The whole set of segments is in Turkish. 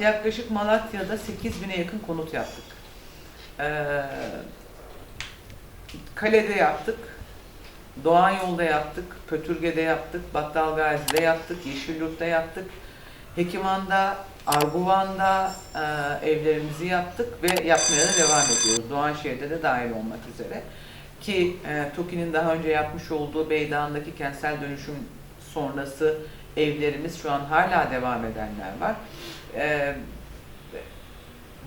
yaklaşık Malatya'da 8000'e yakın konut yaptık. Ee, Kale'de yaptık, Doğan Yol'da yaptık, Pötürge'de yaptık, Battal Gazi'de yaptık, Yeşilyurt'ta yaptık. Hekiman'da, Arguvan'da e, evlerimizi yaptık ve yapmaya da devam ediyoruz. Doğanşehir'de de dahil olmak üzere. Ki e, TOKİ'nin daha önce yapmış olduğu Beydağ'ındaki kentsel dönüşüm sonrası evlerimiz şu an hala devam edenler var. E,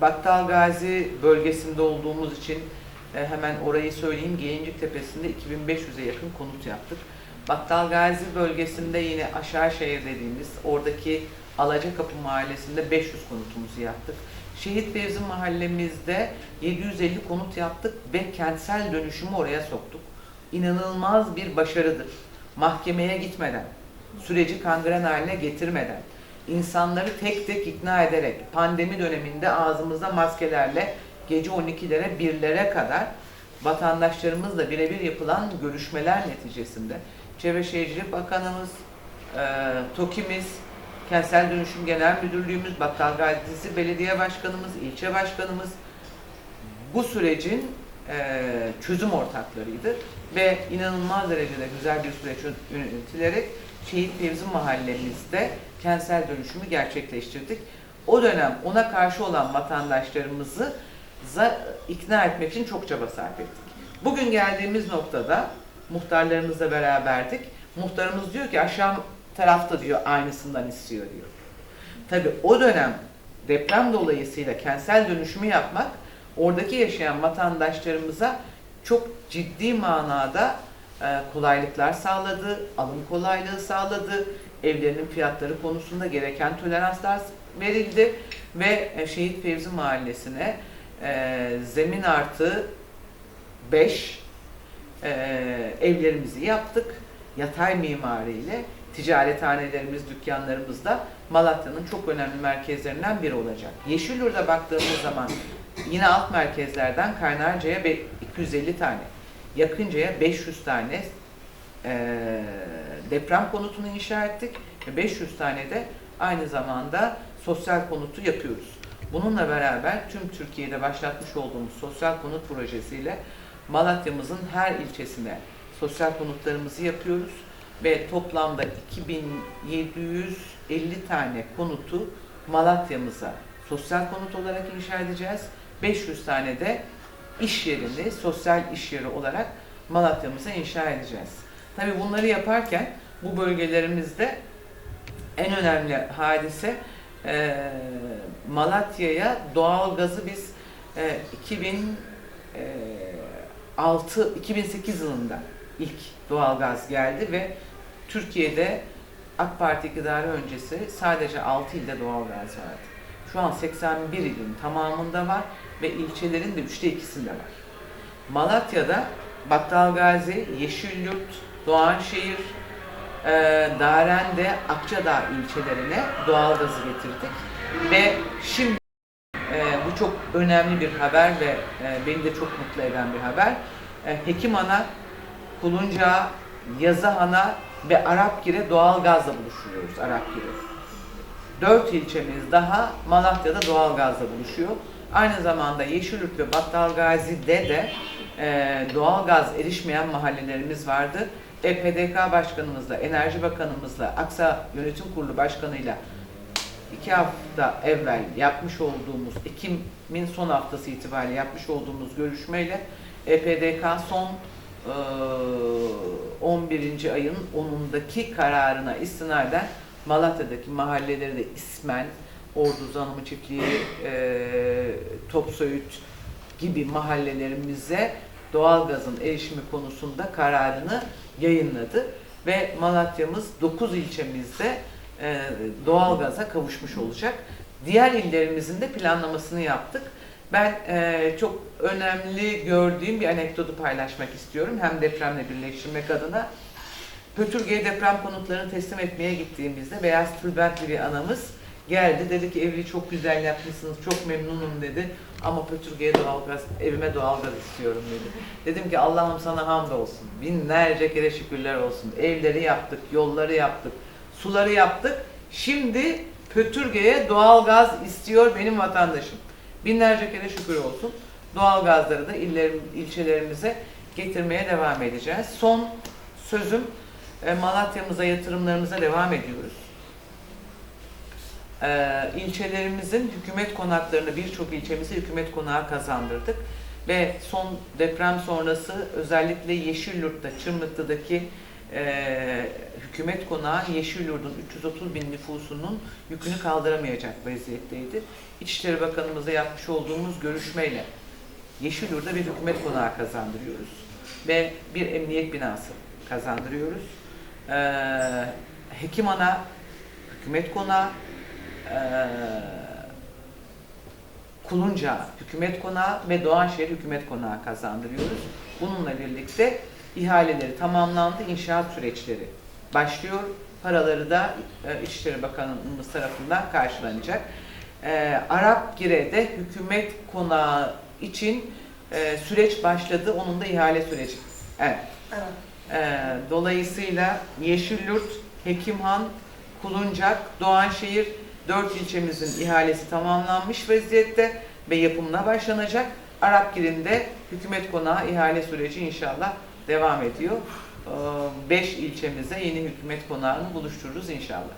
Battal Gazi bölgesinde olduğumuz için e, hemen orayı söyleyeyim. Gelincik Tepesi'nde 2500'e yakın konut yaptık. Battal Gazi bölgesinde yine aşağı şehir dediğimiz oradaki Alacakapı mahallesinde 500 konutumuzu yaptık. Şehit Fevzi mahallemizde 750 konut yaptık ve kentsel dönüşümü oraya soktuk. İnanılmaz bir başarıdır. Mahkemeye gitmeden, süreci kangren haline getirmeden, insanları tek tek ikna ederek, pandemi döneminde ağzımızda maskelerle gece 12'lere 1'lere kadar vatandaşlarımızla birebir yapılan görüşmeler neticesinde Çevre Şehircilik Bakanımız, e, TOKİ'miz, Kentsel Dönüşüm Genel Müdürlüğümüz, Battal Gazetesi Belediye Başkanımız, ilçe başkanımız bu sürecin e, çözüm ortaklarıydı ve inanılmaz derecede güzel bir süreç yönetilerek Şehit Fevzi mahallemizde kentsel dönüşümü gerçekleştirdik. O dönem ona karşı olan vatandaşlarımızı ikna etmek için çok çaba sarf ettik. Bugün geldiğimiz noktada muhtarlarımızla beraberdik. Muhtarımız diyor ki aşağı tarafta diyor aynısından istiyor diyor. Tabii o dönem deprem dolayısıyla kentsel dönüşümü yapmak oradaki yaşayan vatandaşlarımıza çok ciddi manada kolaylıklar sağladı, alım kolaylığı sağladı, evlerinin fiyatları konusunda gereken toleranslar verildi ve e, Şehit Fevzi Mahallesi'ne e, zemin artı 5 evlerimizi yaptık. Yatay mimariyle ticarethanelerimiz, dükkanlarımız da Malatya'nın çok önemli merkezlerinden biri olacak. Yeşilyurt'a baktığımız zaman yine alt merkezlerden Kaynarca'ya be- 250 tane, Yakınca'ya 500 tane e, deprem konutunu inşa ettik ve 500 tane de aynı zamanda sosyal konutu yapıyoruz. Bununla beraber tüm Türkiye'de başlatmış olduğumuz sosyal konut projesiyle Malatya'mızın her ilçesine sosyal konutlarımızı yapıyoruz ve toplamda 2750 tane konutu Malatya'mıza sosyal konut olarak inşa edeceğiz. 500 tane de iş yerini sosyal iş yeri olarak Malatya'mıza inşa edeceğiz. Tabii bunları yaparken bu bölgelerimizde en önemli hadise e, Malatya'ya doğal gazı biz e, 2006 2008 yılında ilk doğal gaz geldi ve Türkiye'de AK Parti iktidarı öncesi sadece 6 ilde doğal gaz vardı. Şu an 81 ilin tamamında var ve ilçelerin de üçte ikisinde var. Malatya'da Battalgazi, Yeşilyurt, Doğanşehir, e, Darende, Akçadağ ilçelerine doğal gazı getirdik. Ve şimdi e, bu çok önemli bir haber ve e, beni de çok mutlu eden bir haber. E, Hekimana, Kulunca, Yazıhana ve Arapgir'e doğal gazla buluşuyoruz Arapgir'e. Dört ilçemiz daha Malatya'da doğal gazla buluşuyor. Aynı zamanda Yeşilyurt ve Battalgazi'de de e, doğal gaz erişmeyen mahallelerimiz vardı. EPDK Başkanımızla, Enerji Bakanımızla, Aksa Yönetim Kurulu Başkanıyla iki hafta evvel yapmış olduğumuz, Ekim'in son haftası itibariyle yapmış olduğumuz görüşmeyle EPDK son e, 11. ayın 10'undaki kararına istinaden Malatya'daki mahalleleri de ismen Ordu Zanımı Çiftliği, e, Topsoyut gibi mahallelerimize doğalgazın erişimi konusunda kararını yayınladı ve Malatya'mız 9 ilçemizde e, doğalgaza kavuşmuş olacak. Diğer illerimizin de planlamasını yaptık. Ben e, çok önemli gördüğüm bir anekdotu paylaşmak istiyorum. Hem depremle birleştirmek adına. Pötürge'ye deprem konutlarını teslim etmeye gittiğimizde beyaz tülbentli bir anamız geldi. Dedi ki evi çok güzel yapmışsınız, çok memnunum dedi. Ama Pötürge'ye doğalgaz, evime doğalgaz istiyorum dedi. Dedim ki Allah'ım sana hamdolsun. Binlerce kere şükürler olsun. Evleri yaptık, yolları yaptık, suları yaptık. Şimdi Pötürge'ye doğalgaz istiyor benim vatandaşım. Binlerce kere şükür olsun. Doğalgazları da illerim, ilçelerimize getirmeye devam edeceğiz. Son sözüm Malatya'mıza yatırımlarımıza devam ediyoruz. E, ilçelerimizin hükümet konaklarını birçok ilçemize hükümet konağı kazandırdık. Ve son deprem sonrası özellikle Yeşilyurt'ta, Çırmıklı'daki e, hükümet konağı Yeşilyurt'un 330 bin nüfusunun yükünü kaldıramayacak vaziyetteydi. İçişleri Bakanımızla yapmış olduğumuz görüşmeyle Yeşilyurt'ta bir hükümet konağı kazandırıyoruz. Ve bir emniyet binası kazandırıyoruz. Ee, Hekimana hükümet konağı, ee, Kulunca hükümet konağı ve Doğanşehir hükümet konağı kazandırıyoruz. Bununla birlikte ihaleleri tamamlandı, inşaat süreçleri başlıyor. Paraları da e, İçişleri Bakanımız tarafından karşılanacak. E, Arapgire'de hükümet konağı için e, süreç başladı. Onun da ihale süreci. Evet. Evet. E, dolayısıyla Yeşilyurt, Hekimhan, Kuluncak, Doğanşehir dört ilçemizin ihalesi tamamlanmış vaziyette ve yapımına başlanacak. Arapgir'inde hükümet konağı ihale süreci inşallah devam ediyor. 5 ilçemize yeni hükümet konağını buluştururuz inşallah.